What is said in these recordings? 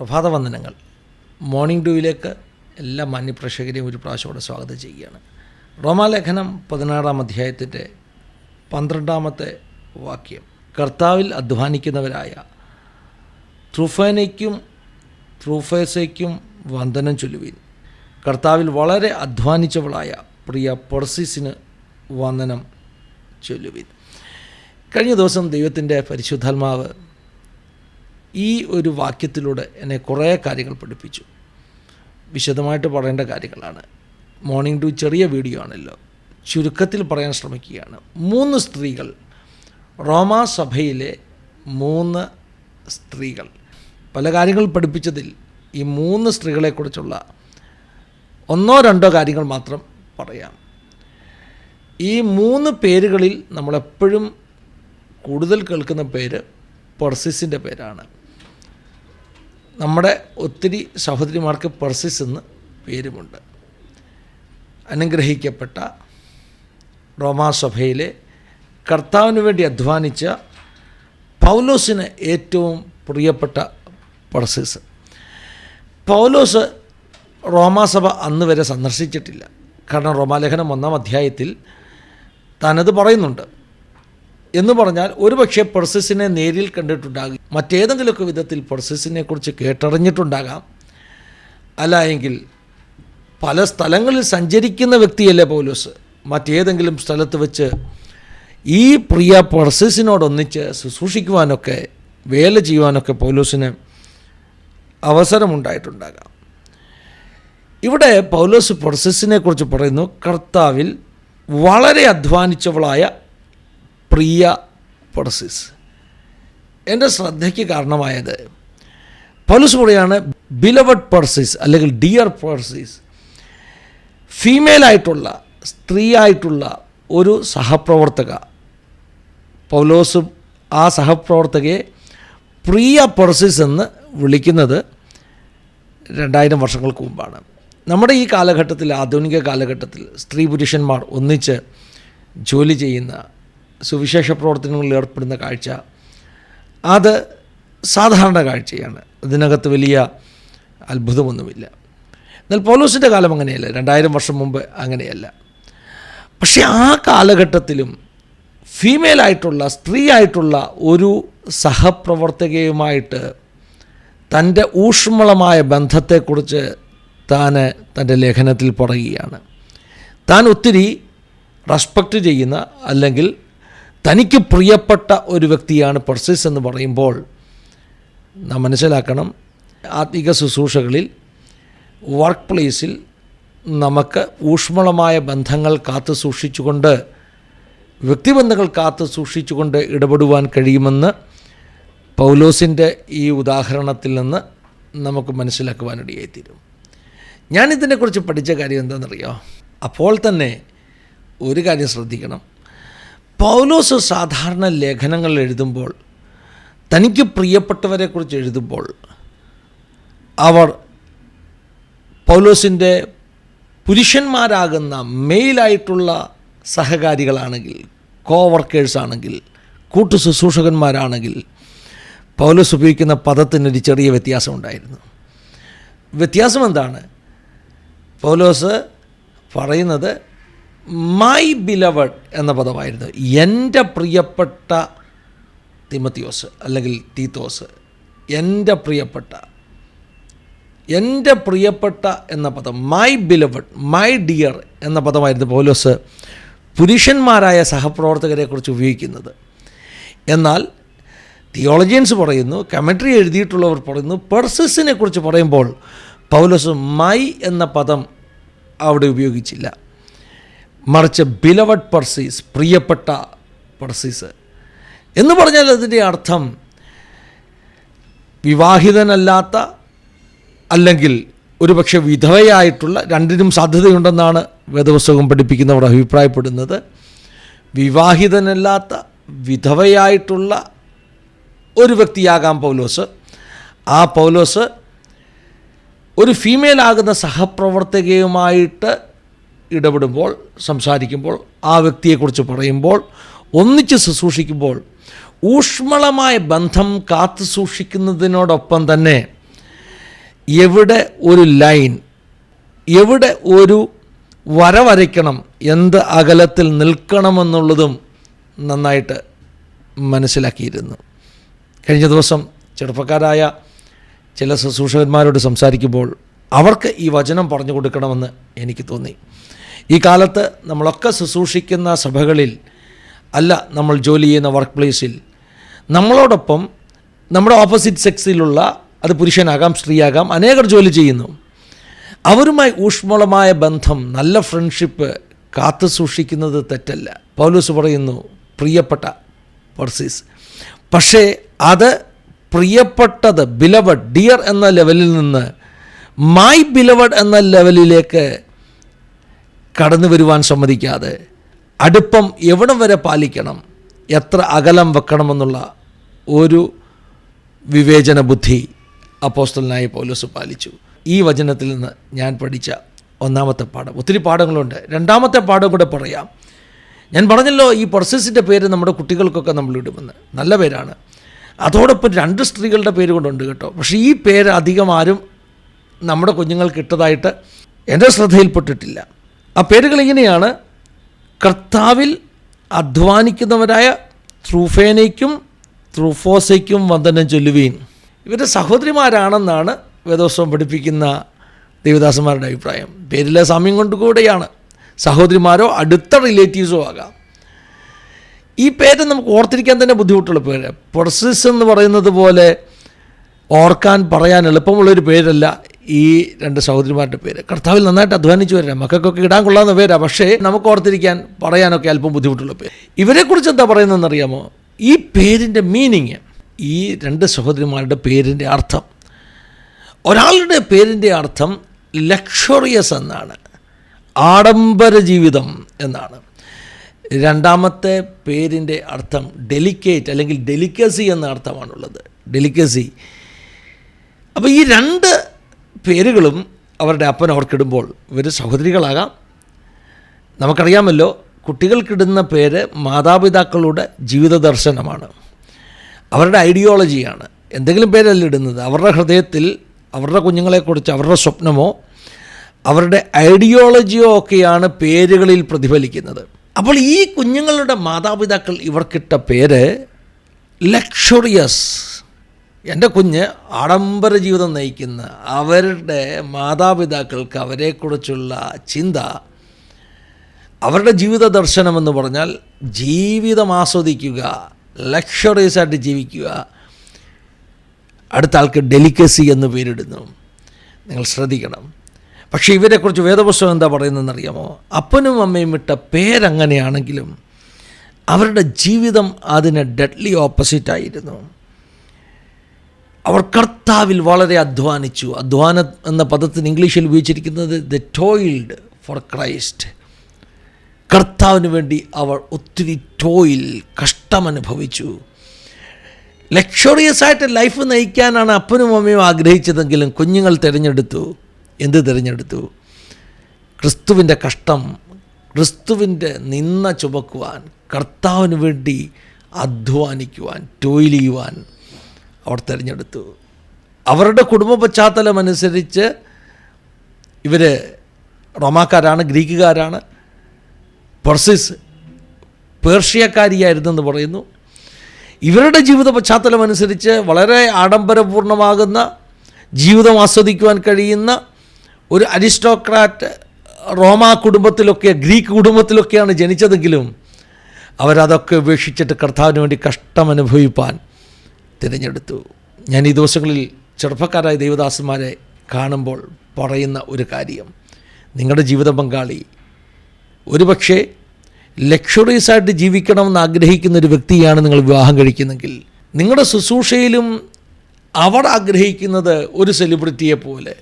പ്രഭാതവന്ദനങ്ങൾ. Morning ഡ്യൂവിലേക്ക് എല്ലാ മാന്യപ്രേക്ഷകരെയും ഒരു പ്രാവശ്യം സ്വാഗതം ചെയ്യുകയാണ്. റോമാലേഖനം പതിനാറാം അധ്യായത്തിന്റെ പന്ത്രണ്ടാമത്തെ വാക്യം. കർത്താവിൽ അധ്വാനിക്കുന്നവരായ ത്രൂഫേനയ്ക്കും ത്രൂഫേസയ്ക്കും വന്ദനം ചൊല്ലുവിൻ. കർത്താവിൽ വളരെ അധ്വാനിച്ചവളായ പ്രിയ പൊർസിസിന് വന്ദനം ചൊല്ലുവിൻ. കഴിഞ്ഞ ദിവസം ദൈവത്തിന്റെ പരിശുദ്ധാത്മാവ് ഈ ഒരു വാക്യത്തിലൂടെ എന്നെ കുറേ കാര്യങ്ങൾ പഠിപ്പിച്ചു. വിശദമായിട്ട് പറയേണ്ട കാര്യങ്ങളാണ്. മോർണിംഗ് ടു ചെറിയ വീഡിയോ ആണല്ലോ. ചുരുക്കത്തിൽ പറയാൻ ശ്രമിക്കുകയാണ്. മൂന്ന് സ്ത്രീകൾ. റോമാ സഭയിലെ മൂന്ന് സ്ത്രീകൾ. പല കാര്യങ്ങൾ പഠിപ്പിച്ചതിൽ ഈ മൂന്ന് സ്ത്രീകളെക്കുറിച്ചുള്ള ഒന്നോ രണ്ടോ കാര്യങ്ങൾ മാത്രം പറയാം. ഈ മൂന്ന് പേരുകളിൽ നമ്മളെപ്പോഴും കൂടുതൽ കേൾക്കുന്ന പേര് പെർസിസിന്റെ പേരാണ്. നമ്മുടെ ഒത്തിരി സഹോദരിമാർക്ക് പെർസിസ് എന്ന് പേരുമുണ്ട്. അനുഗ്രഹിക്കപ്പെട്ട റോമാസഭയിലെ കർത്താവിന് വേണ്ടി അധ്വാനിച്ച പൗലോസിന് ഏറ്റവും പ്രിയപ്പെട്ട പെർസിസ് പൗലോസ് റോമാസഭ അന്ന് വരെ സന്ദർശിച്ചിട്ടില്ല. കാരണം റോമാലേഖനം ഒന്നാം അധ്യായത്തിൽ താനത് പറയുന്നുണ്ട്. എന്ന് പറഞ്ഞാൽ ഒരുപക്ഷെ പ്രൊസസ്സിനെ നേരിൽ കണ്ടിട്ടുണ്ടാകും. മറ്റേതെങ്കിലുമൊക്കെ വിധത്തിൽ പ്രൊസസ്സിനെ കുറിച്ച് കേട്ടറിഞ്ഞിട്ടുണ്ടാകാം. അല്ല എങ്കിൽ പല സ്ഥലങ്ങളിൽ സഞ്ചരിക്കുന്ന വ്യക്തിയല്ലേ പൗലോസ്? മറ്റേതെങ്കിലും സ്ഥലത്ത് വെച്ച് ഈ പ്രിയ പ്രൊസസ്സിനോടൊന്നിച്ച് ശുശ്രൂഷിക്കുവാനൊക്കെ വേല ചെയ്യുവാനൊക്കെ പൗലോസിന് അവസരമുണ്ടായിട്ടുണ്ടാകാം. ഇവിടെ പൗലോസ് പ്രൊസസ്സിനെ കുറിച്ച് പറയുന്നു കർത്താവിൽ വളരെ അധ്വാനിച്ചവളായ പ്രിയ പെർസിസ് എന്റെ ശ്രദ്ധയ്ക്ക് കാരണമായത് പൗലോസ് പറയാണ് ബിലവഡ് പെർസിസ് അല്ലെങ്കിൽ ഡിയർ പെർസിസ് ഫീമെയിലായിട്ടുള്ള സ്ത്രീയായിട്ടുള്ള ഒരു സഹപ്രവർത്തക. പൗലോസും ആ സഹപ്രവർത്തകയെ പ്രിയ പെർസിസ് എന്ന് വിളിക്കുന്നത് രണ്ടായിരം വർഷങ്ങൾക്ക് മുമ്പാണ്. നമ്മുടെ ഈ കാലഘട്ടത്തിൽ ആധുനിക കാലഘട്ടത്തിൽ സ്ത്രീ പുരുഷന്മാർ ഒന്നിച്ച് ജോലി ചെയ്യുന്ന സുവിശേഷ പ്രവർത്തനങ്ങളിൽ ഏർപ്പെടുന്ന കാഴ്ച. അത് സാധാരണ കാഴ്ചയാണ്. അതിനകത്ത് വലിയ അത്ഭുതമൊന്നുമില്ല. എന്നാൽ പൗലോസിന്റെ കാലം അങ്ങനെയല്ല. രണ്ടായിരം വർഷം മുമ്പ് അങ്ങനെയല്ല. പക്ഷേ ആ കാലഘട്ടത്തിലും ഫീമെയിലായിട്ടുള്ള സ്ത്രീ ആയിട്ടുള്ള ഒരു സഹപ്രവർത്തകയുമായിട്ട് തന്റെ ഊഷ്മളമായ ബന്ധത്തെക്കുറിച്ച് താൻ തന്റെ ലേഖനത്തിൽ പറയുകയാണ്. താൻ ഒത്തിരി റെസ്പെക്റ്റ് ചെയ്യുന്ന അല്ലെങ്കിൽ തനിക്ക് പ്രിയപ്പെട്ട ഒരു വ്യക്തിയാണ് പെർസിസ് എന്ന് പറയുമ്പോൾ നാം മനസ്സിലാക്കണം ആത്മിക ശുശ്രൂഷകളിൽ വർക്ക് പ്ലേസിൽ നമുക്ക് ഊഷ്മളമായ ബന്ധങ്ങൾ കാത്തു സൂക്ഷിച്ചുകൊണ്ട് വ്യക്തിബന്ധങ്ങൾ കാത്തു സൂക്ഷിച്ചുകൊണ്ട് ഇടപെടുവാൻ കഴിയുമെന്ന് പൗലോസിന്റെ ഈ ഉദാഹരണത്തിൽ നിന്ന് നമുക്ക് മനസ്സിലാക്കുവാനിടയായിത്തീരും. ഞാനിതിനെക്കുറിച്ച് പഠിച്ച കാര്യം എന്താണെന്നറിയോ? അപ്പോൾ തന്നെ ഒരു കാര്യം ശ്രദ്ധിക്കണം. പൗലോസ് സാധാരണ ലേഖനങ്ങൾ എഴുതുമ്പോൾ തനിക്ക് പ്രിയപ്പെട്ടവരെക്കുറിച്ച് എഴുതുമ്പോൾ അവർ പൗലോസിന്റെ പുരുഷന്മാരാകുന്ന മെയിലായിട്ടുള്ള സഹകാരികളാണെങ്കിൽ കോ വർക്കേഴ്സ് ആണെങ്കിൽ കൂട്ടു ശുശ്രൂഷകന്മാരാണെങ്കിൽ പൗലോസ് ഉപയോഗിക്കുന്ന പദത്തിനൊരു ചെറിയ വ്യത്യാസം ഉണ്ടായിരുന്നു വ്യത്യാസം എന്താണ് പൗലോസ് പറയുന്നത് മൈ ബിലവഡ് എന്ന പദമായിരുന്നു. എന്റെ പ്രിയപ്പെട്ട തിമത്തിയോസ് അല്ലെങ്കിൽ തീത്തോസ് എന്റെ പ്രിയപ്പെട്ട എന്റെ പ്രിയപ്പെട്ട എന്ന പദം മൈ ബിലവഡ് മൈ ഡിയർ എന്ന പദമായിരുന്നു പൗലോസ് പുരുഷന്മാരായ സഹപ്രവർത്തകരെക്കുറിച്ച് ഉപയോഗിക്കുന്നത്. എന്നാൽ തിയോളജിയൻസ് പറയുന്നു കമൻട്രി എഴുതിയിട്ടുള്ളവർ പറയുന്നു പെർസസിനെ കുറിച്ച് പറയുമ്പോൾ പൗലോസ് മൈ എന്ന പദം അവിടെ ഉപയോഗിച്ചില്ല. മറിച്ച് ബിലവഡ് പർസീസ് പ്രിയപ്പെട്ട പെർസീസ്. എന്ന് പറഞ്ഞാൽ അതിന്റെ അർത്ഥം വിവാഹിതനല്ലാത്ത അല്ലെങ്കിൽ ഒരുപക്ഷെ വിധവയായിട്ടുള്ള രണ്ടിനും സാധ്യതയുണ്ടെന്നാണ് വേദപുസ്തകം പഠിപ്പിക്കുന്നവർ അഭിപ്രായപ്പെടുന്നത്. വിവാഹിതനല്ലാത്ത വിധവയായിട്ടുള്ള ഒരു വ്യക്തിയാകാം പൗലോസ്. ആ പൗലോസ് ഒരു ഫീമെയിൽ ആകുന്ന സഹപ്രവർത്തകയുമായിട്ട് ഇടപെടുമ്പോൾ സംസാരിക്കുമ്പോൾ ആ വ്യക്തിയെക്കുറിച്ച് പറയുമ്പോൾ ഒന്നിച്ച് ശുശ്രൂഷിക്കുമ്പോൾ ഊഷ്മളമായ ബന്ധം കാത്തു സൂക്ഷിക്കുന്നതിനോടൊപ്പം തന്നെ എവിടെ ഒരു ലൈൻ എവിടെ ഒരു വര വരയ്ക്കണം എന്ത് അകലത്തിൽ നിൽക്കണമെന്നുള്ളതും നന്നായിട്ട് മനസ്സിലാക്കിയിരുന്നു. കഴിഞ്ഞ ദിവസം ചെറുപ്പക്കാരായ ചില ശുശ്രൂഷകന്മാരോട് സംസാരിക്കുമ്പോൾ അവർക്ക് ഈ വചനം പറഞ്ഞു കൊടുക്കണമെന്ന് എനിക്ക് തോന്നി. ഈ കാലത്ത് നമ്മളൊക്കെ ശുശ്രൂഷിക്കുന്ന സഭകളിൽ അല്ല നമ്മൾ ജോലി ചെയ്യുന്ന വർക്ക് പ്ലേസിൽ നമ്മളോടൊപ്പം നമ്മുടെ ഓപ്പോസിറ്റ് സെക്സിലുള്ള അത് പുരുഷനാകാം സ്ത്രീയാകാം അനേകർ ജോലി ചെയ്യുന്നു. അവരുമായി ഊഷ്മളമായ ബന്ധം നല്ല ഫ്രണ്ട്ഷിപ്പ് കാത്തു സൂക്ഷിക്കുന്നത് തെറ്റല്ല. പൗലൂസ് പറയുന്നു പ്രിയപ്പെട്ട പർസീസ് പക്ഷേ അത് പ്രിയപ്പെട്ടത് ബിലവഡ് ഡിയർ എന്ന ലെവലിൽ നിന്ന് മൈ ബിലവഡ് എന്ന ലെവലിലേക്ക് കടന്നു വരുവാൻ സമ്മതിക്കാതെ അടുപ്പം എവിടം വരെ പാലിക്കണം എത്ര അകലം വെക്കണമെന്നുള്ള ഒരു വിവേചന ബുദ്ധി അപ്പോസ്റ്റലിനായി പോലീസ് പാലിച്ചു. ഈ വചനത്തിൽ നിന്ന് ഞാൻ പഠിച്ച ഒന്നാമത്തെ പാഠം. ഒത്തിരി പാഠങ്ങളുണ്ട്. രണ്ടാമത്തെ പാഠം കൂടെ പറയാം. ഞാൻ പറഞ്ഞല്ലോ ഈ പെർസിസിന്റെ പേര് നമ്മുടെ കുട്ടികൾക്കൊക്കെ നമ്മൾ ഇടുമെന്ന് നല്ല പേരാണ്. അതോടൊപ്പം രണ്ട് സ്ത്രീകളുടെ പേര് കൊണ്ടുണ്ട് കേട്ടോ. പക്ഷേ ഈ പേര് അധികം ആരും നമ്മുടെ കുഞ്ഞുങ്ങൾക്ക് ഇട്ടതായിട്ട് എന്റെ ശ്രദ്ധയിൽപ്പെട്ടിട്ടില്ല. ആ പേരുകൾ ഇങ്ങനെയാണ്. കർത്താവിൽ അധ്വാനിക്കുന്നവരായ ത്രൂഫേനയ്ക്കും ത്രൂഫോസയ്ക്കും വന്ദനം ചൊല്ലുവീൻ. ഇവരുടെ സഹോദരിമാരാണെന്നാണ് വേദോത്സവം പഠിപ്പിക്കുന്ന ദേവദാസന്മാരുടെ അഭിപ്രായം. പേരിലെ സാമ്യം കൊണ്ട് കൂടെയാണ്. സഹോദരിമാരോ അടുത്ത റിലേറ്റീവ്സോ ആകാം. ഈ പേര് നമുക്ക് ഓർത്തിരിക്കാൻ തന്നെ ബുദ്ധിമുട്ടുള്ള പേര്. പൊർസിസ് എന്ന് പറയുന്നത് പോലെ ഓർക്കാൻ പറയാൻ എളുപ്പമുള്ളൊരു പേരല്ല. ഈ രണ്ട് സഹോദരിമാരുടെ പേര്. കർത്താവിൽ നന്നായിട്ട് അധ്വാനിച്ചു വരാം മക്കൾക്കൊക്കെ ഇടാൻ കൊള്ളാവുന്ന പേരാണ് പക്ഷേ നമുക്ക് ഓർത്തിരിക്കാൻ പറയാനൊക്കെ അല്പം ബുദ്ധിമുട്ടുള്ള പേര്. ഇവരെക്കുറിച്ച് എന്താ പറയുന്നതെന്ന് അറിയാമോ ഈ പേരിന്റെ മീനിങ് ഈ രണ്ട് സഹോദരിമാരുടെ പേരിന്റെ അർത്ഥം ഒരാളുടെ പേരിന്റെ അർത്ഥം ലക്ഷറിയസ് എന്നാണ്. ആഡംബര ജീവിതം എന്നാണ്. രണ്ടാമത്തെ പേരിന്റെ അർത്ഥം ഡെലിക്കേറ്റ് അല്ലെങ്കിൽ ഡെലിക്കസി എന്ന അർത്ഥമാണുള്ളത്. ഡെലിക്കസി. അപ്പോൾ ഈ രണ്ട് പേരുകളും അവരുടെ അപ്പൻ അവർക്കിടുമ്പോൾ ഇവർ സഹോദരികളാകാം. നമുക്കറിയാമല്ലോ കുട്ടികൾക്കിടുന്ന പേര് മാതാപിതാക്കളുടെ ജീവിത ദർശനമാണ്. അവരുടെ ഐഡിയോളജിയാണ്. എന്തെങ്കിലും പേരല്ല ഇടുന്നത്? അവരുടെ ഹൃദയത്തിൽ അവരുടെ കുഞ്ഞുങ്ങളെക്കുറിച്ച് അവരുടെ സ്വപ്നമോ അവരുടെ ഐഡിയോളജിയോ ഒക്കെയാണ് പേരുകളിൽ പ്രതിഫലിക്കുന്നത്. അപ്പോൾ ഈ കുഞ്ഞുങ്ങളുടെ മാതാപിതാക്കൾ ഇവർക്കിട്ട പേര് ലക്ഷറിയസ്. എന്റെ കുഞ്ഞ് ആഡംബര ജീവിതം നയിക്കുന്ന അവരുടെ മാതാപിതാക്കൾക്ക് അവരെക്കുറിച്ചുള്ള ചിന്ത അവരുടെ ജീവിത ദർശനം എന്ന് പറഞ്ഞാൽ ജീവിതം ആസ്വദിക്കുക ലക്ഷറീസ് ആയിട്ട് ജീവിക്കുക. അടുത്ത ആൾക്ക് ഡെലിക്കസി എന്ന് പേരിടുന്നു. നിങ്ങൾ ശ്രദ്ധിക്കണം. പക്ഷേ ഇവരെക്കുറിച്ച് വേദപുസ്തകം എന്താ പറയുന്നതെന്ന് അറിയാമോ? അപ്പനും അമ്മയും ഇട്ട പേരങ്ങനെയാണെങ്കിലും അവരുടെ ജീവിതം അതിന് ഡെഡ്ലി ഓപ്പോസിറ്റായിരുന്നു അവർ കർത്താവിൽ വളരെ അധ്വാനിച്ചു. അധ്വാന എന്ന പദത്തിന് ഇംഗ്ലീഷിൽ ഉപയോഗിച്ചിരിക്കുന്നത് ദ ടോയിൽഡ് ഫോർ ക്രൈസ്റ്റ് കർത്താവിന് വേണ്ടി അവർ ഒത്തിരി ടോയിൽ കഷ്ടമനുഭവിച്ചു ലക്ഷറിയസ് ആയിട്ട് ലൈഫ് നയിക്കാനാണ് അപ്പനും അമ്മയും ആഗ്രഹിച്ചതെങ്കിലും കുഞ്ഞുങ്ങൾ തിരഞ്ഞെടുത്തു. എന്ത് തിരഞ്ഞെടുത്തു? ക്രിസ്തുവിന്റെ കഷ്ടം ക്രിസ്തുവിന്റെ നിന്ന ചുമക്കുവാൻ കർത്താവിന് വേണ്ടി അധ്വാനിക്കുവാൻ ടോയിൽ ചെയ്യുവാൻ. അവർ തിരഞ്ഞെടുത്തു. അവരുടെ കുടുംബ പശ്ചാത്തലം അനുസരിച്ച് ഇവർ റോമാക്കാരാണ് ഗ്രീക്കുകാരാണ്. പെർസിസ് പേർഷ്യക്കാരിയായിരുന്നെന്ന് പറയുന്നു. ഇവരുടെ ജീവിത പശ്ചാത്തലം അനുസരിച്ച് വളരെ ആഡംബരപൂർണമാകുന്ന ജീവിതം ആസ്വദിക്കുവാൻ കഴിയുന്ന ഒരു അരിസ്റ്റോക്രാറ്റ് റോമ കുടുംബത്തിലൊക്കെ ഗ്രീക്ക് കുടുംബത്തിലൊക്കെയാണ് ജനിച്ചതെങ്കിലും അവരതൊക്കെ ഉപേക്ഷിച്ചിട്ട് കർത്താവിന് വേണ്ടി കഷ്ടമനുഭവിപ്പാൻ തിരഞ്ഞെടുത്തു. ഞാൻ ഈ ദിവസങ്ങളിൽ ചെറുപ്പക്കാരായ ദേവദാസന്മാരെ കാണുമ്പോൾ പറയുന്ന ഒരു കാര്യം. നിങ്ങളുടെ ജീവിത പങ്കാളി ഒരുപക്ഷെ ലക്ഷറീസ് ആയിട്ട് ജീവിക്കണമെന്ന് ആഗ്രഹിക്കുന്ന ഒരു വ്യക്തിയാണ് നിങ്ങൾ വിവാഹം കഴിക്കുന്നെങ്കിൽ നിങ്ങളുടെ ശുശ്രൂഷയിലും അവർ ആഗ്രഹിക്കുന്നത് ഒരു സെലിബ്രിറ്റിയെ പോലെ.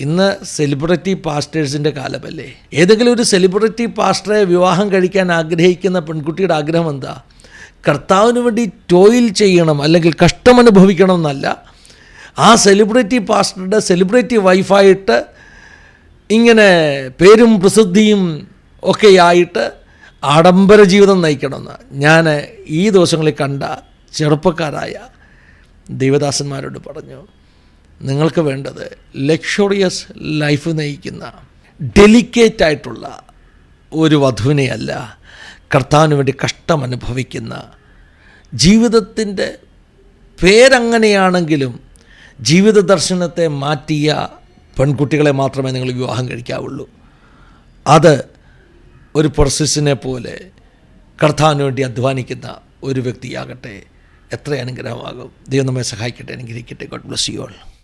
ഇന്ന് സെലിബ്രിറ്റി പാസ്റ്റേഴ്സിന്റെ കാലമല്ലേ? ഏതെങ്കിലും ഒരു സെലിബ്രിറ്റി പാസ്റ്ററെ വിവാഹം കഴിക്കാൻ ആഗ്രഹിക്കുന്ന പെൺകുട്ടിയുടെ ആഗ്രഹം എന്താ? കർത്താവിന് വേണ്ടി ടോയിൽ ചെയ്യണം അല്ലെങ്കിൽ കഷ്ടമനുഭവിക്കണം എന്നല്ല. ആ സെലിബ്രിറ്റി പാസ്റ്ററുടെ സെലിബ്രിറ്റി വൈഫായിട്ട് ഇങ്ങനെ പേരും പ്രസിദ്ധിയും ഒക്കെയായിട്ട് ആഡംബര ജീവിതം നയിക്കണമെന്ന് ഞാൻ ഈ ദിവസങ്ങളിൽ കണ്ട ചെറുപ്പക്കാരായ ദൈവദാസന്മാരോട് പറഞ്ഞു നിങ്ങൾക്ക് വേണ്ടത് ലക്ഷറിയസ് ലൈഫ് നയിക്കുന്ന ഡെലിക്കേറ്റ് ആയിട്ടുള്ള ഒരു വധുവിനെയല്ല കർത്താവിന് വേണ്ടി കഷ്ടം അനുഭവിക്കുന്ന ജീവിതത്തിന്റെ പേരങ്ങനെയാണെങ്കിലും ജീവിത ദർശനത്തെ മാറ്റിയ പെൺകുട്ടികളെ മാത്രമേ നിങ്ങൾ വിവാഹം കഴിക്കാവുള്ളൂ. അത് ഒരു പ്രൊസസ്സിനെ പോലെ കർത്താവിന് വേണ്ടി അധ്വാനിക്കുന്ന ഒരു വ്യക്തിയാകട്ടെ. എത്ര അനുഗ്രഹമാകും. ദൈവം നമ്മെ സഹായിക്കട്ടെ. അനുഗ്രഹിക്കട്ടെ. God bless you all